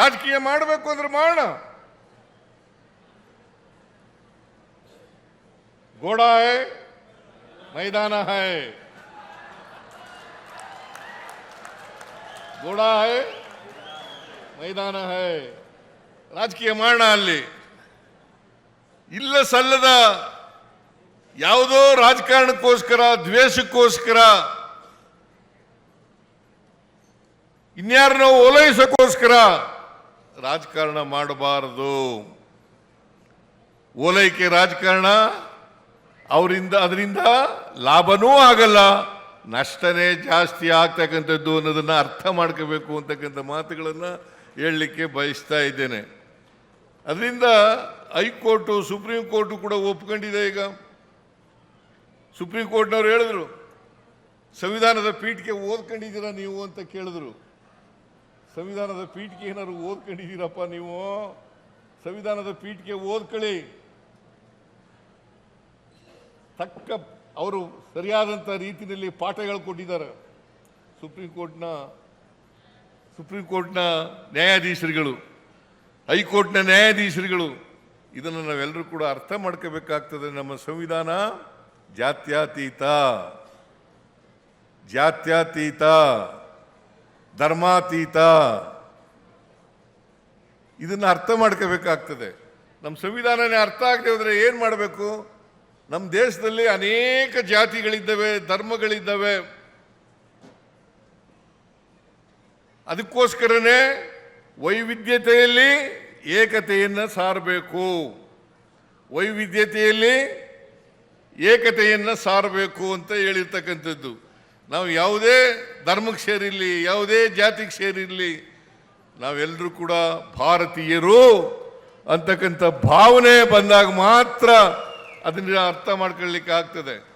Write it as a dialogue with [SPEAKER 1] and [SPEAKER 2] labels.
[SPEAKER 1] ರಾಜಕೀಯ ಮಾಡಬೇಕು ಅಂದ್ರೆ ಮಾಡೋಣ ಗೋಡ ಹೈ, ಮೈದಾನ ಹೈ. ಗೋಡ ಹೈ, ಮೈದಾನ ಹೈ. ರಾಜಕೀಯ ಮಾಡೋಣ ಅಲ್ಲಿ. ಇಲ್ಲ ಸಲ್ಲದ ಯಾವುದೋ ರಾಜಕಾರಣಕ್ಕೋಸ್ಕರ, ದ್ವೇಷಕ್ಕೋಸ್ಕರ, ಇನ್ಯಾರನ್ನೋ ಓಲೈಸೋಕ್ಕೋಸ್ಕರ ರಾಜಕಾರಣ ಮಾಡಬಾರದು. ಓಲೈಕೆ ರಾಜಕಾರಣ, ಅವರಿಂದ, ಅದರಿಂದ ಲಾಭನೂ ಆಗಲ್ಲ. ನಷ್ಟನೇ ಜಾಸ್ತಿ ಆಗ್ತಕ್ಕಂಥದ್ದು ಅನ್ನೋದನ್ನು ಅರ್ಥ ಮಾಡ್ಕೋಬೇಕು ಅಂತಕ್ಕಂಥ ಮಾತುಗಳನ್ನು ಹೇಳಲಿಕ್ಕೆ ಬಯಸ್ತಾ ಇದ್ದೇನೆ. ಅದರಿಂದ ಹೈಕೋರ್ಟು, ಸುಪ್ರೀಂ ಕೋರ್ಟು ಕೂಡ ಒಪ್ಕೊಂಡಿದೆ ಈಗ. ಸುಪ್ರೀಂ ಕೋರ್ಟ್ನವ್ರು ಹೇಳಿದ್ರು, ಸಂವಿಧಾನದ ಪೀಠಕ್ಕೆ ಓದ್ಕೊಂಡಿದ್ದೀರಾ ನೀವು ಅಂತ ಕೇಳಿದ್ರು. ಸಂವಿಧಾನದ ಪೀಠಕ್ಕೆ ಏನಾದ್ರು ಓದ್ಕೊಂಡಿದ್ದೀರಪ್ಪ ನೀವು? ಸಂವಿಧಾನದ ಪೀಠಕ್ಕೆ ಓದ್ಕೊಳ್ಳಿ. ತಕ್ಕ ಅವರು ಸರಿಯಾದಂಥ ರೀತಿಯಲ್ಲಿ ಪಾಠಗಳು ಕೊಟ್ಟಿದ್ದಾರೆ. ಸುಪ್ರೀಂ ಕೋರ್ಟ್ನ ಸುಪ್ರೀಂ ಕೋರ್ಟ್ನ ನ್ಯಾಯಾಧೀಶರುಗಳು, ಹೈಕೋರ್ಟ್ನ ನ್ಯಾಯಾಧೀಶರುಗಳು, ಇದನ್ನು ನಾವೆಲ್ಲರೂ ಕೂಡ ಅರ್ಥ ಮಾಡ್ಕೋಬೇಕಾಗ್ತದೆ. ನಮ್ಮ ಸಂವಿಧಾನ ಜಾತ್ಯಾತೀತ. ಜಾತ್ಯತೀತ. ಧರ್ಮಾತೀತ. ಇದನ್ನು ಅರ್ಥ ಮಾಡ್ಕೋಬೇಕಾಗ್ತದೆ. ನಮ್ಮ ಸಂವಿಧಾನನೇ ಅರ್ಥ ಆಗದೆ ಹೋದರೆ ಏನು ಮಾಡಬೇಕು? ನಮ್ಮ ದೇಶದಲ್ಲಿ ಅನೇಕ ಜಾತಿಗಳಿದ್ದಾವೆ, ಧರ್ಮಗಳಿದ್ದಾವೆ. ಅದಕ್ಕೋಸ್ಕರನೇ ವೈವಿಧ್ಯತೆಯಲ್ಲಿ ಏಕತೆಯನ್ನು ಸಾರಬೇಕು. ವೈವಿಧ್ಯತೆಯಲ್ಲಿ ಏಕತೆಯನ್ನು ಸಾರಬೇಕು ಅಂತ ಹೇಳಿರ್ತಕ್ಕಂಥದ್ದು. ನಾವು ಯಾವುದೇ ಧರ್ಮಕ್ಕೆ ಸೇರಿರಲಿ, ಯಾವುದೇ ಜಾತಿಗೆ ಸೇರಿರಲಿ ನಾವೆಲ್ಲರೂ ಕೂಡ ಭಾರತೀಯರು ಅಂತಕ್ಕಂಥ ಭಾವನೆ ಬಂದಾಗ ಮಾತ್ರ ಅದನ್ನ ಅರ್ಥ ಮಾಡ್ಕೊಳ್ಳಿಕ್ಕೆ ಆಗ್ತದೆ